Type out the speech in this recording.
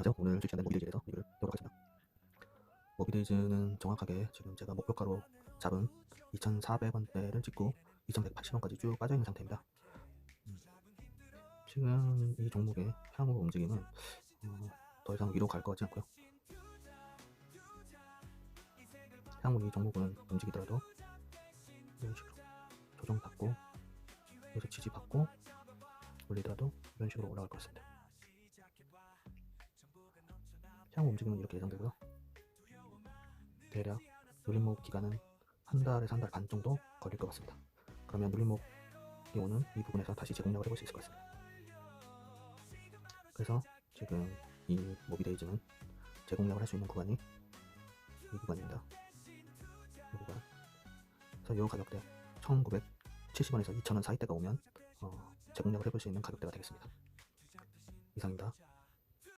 안녕하세요. 오늘 출시하는 모비데이즈에서 리뷰를 해보도록 하겠습니다. 모비데이즈는 정확하게 지금 제가 목표가로 잡은 2,400원대를 찍고 2,180원까지 쭉 빠져있는 상태입니다. 음, 지금 이 종목의 향후 움직임은 어, 더 이상 위로 갈 것 같지 않고요. 향후 이 종목은 움직이더라도 이런 식으로 조정받고 여기서 지지받고 올리더라도 이런 식으로 올라갈 것 같습니다. 향후 움직임은 이렇게 예상되고요. 대략 눌림목 기간은 한 달에서 한 달 반 정도 걸릴 것 같습니다. 그러면 눌림목이 오는 이 부분에서 다시 재공략을 해볼 수 있을 것 같습니다. 그래서 지금 이 모비데이즈는 재공략을 할 수 있는 구간이 이 구간입니다. 이 구간. 그래서 이 가격대 1970원에서 2000원 사이대가 오면 어, 재공략을 해볼 수 있는 가격대가 되겠습니다. 이상입니다.